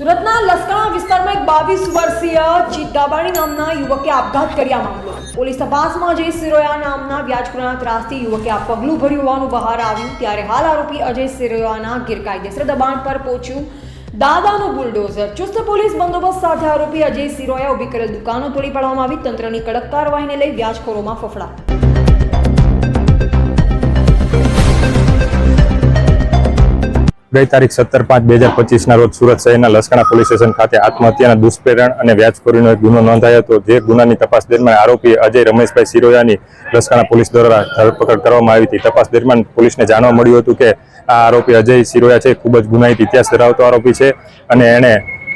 સુરતના લસકાણા વિસ્તારમાં એક બાવીસ વર્ષીય ચિત્તાબાણી નામના યુવકે આપઘાત કર્યા મામલો. પોલીસ તપાસમાં અજય સિરોયા નામના વ્યાજખોરના ત્રાસથી યુવકે આ પગલું ભર્યું હોવાનું બહાર આવ્યું. ત્યારે હાલ આરોપી અજય સિરોયાના ગેરકાયદેસર દબાણ પર પહોંચ્યું. દાદાનું બુલડોઝર. ચુસ્ત પોલીસ બંદોબસ્ત સાથે આરોપી અજય સિરોયા ઊભી કરેલ દુકાનો તોડી પાડવામાં આવી. તંત્રની કડક કાર્યવાહીને લઈ વ્યાજખોરોમાં ફફડા ગઈ તારીખ સત્તર પાંચ બે હજાર પચીસના રોજ સુરત શહેરના લસકાણા પોલીસ સ્ટેશન ખાતે આત્મહત્યાના દુષ્પ્રેરણ અને વ્યાજખોરીનો એક ગુનો નોંધાયો હતો. જે ગુનાની તપાસ દરમિયાન આરોપી અજય રમેશભાઈ સિરોયાની લસકાણા પોલીસ દ્વારા ધરપકડ કરવામાં આવી હતી. તપાસ દરમિયાન પોલીસને જાણવા મળ્યું હતું કે આ આરોપી અજય સિરોયા છે. ખૂબ જ ગુનાહિત ઇતિહાસ ધરાવતો આરોપી છે અને એણે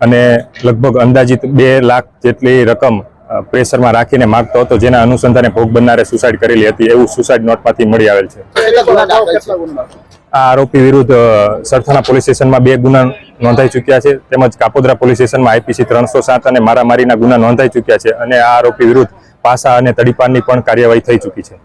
અને લગભગ અંદાજિત બે લાખ જેટલી રકમ પ્રેશરમાં રાખીને માગતો હતો જેના અનુસંધાને ભોગ બનનારે સુસાઇડ કરેલી હતી એવું સુસાઇડ નોટમાંથી મળી આવેલ છે. આ આરોપી વિરુદ્ધ સરથાણા પોલીસ સ્ટેશનમાં બે ગુના નોંધાઈ ચૂક્યા છે તેમજ કાપોદ્રા પોલીસ સ્ટેશનમાં આઈપીસી ત્રણસો સાત અને મારામારીના ગુના નોંધાઈ ચૂક્યા છે અને આ આરોપી વિરુદ્ધ પાસા અને તડીપારની પણ કાર્યવાહી થઈ ચૂકી છે.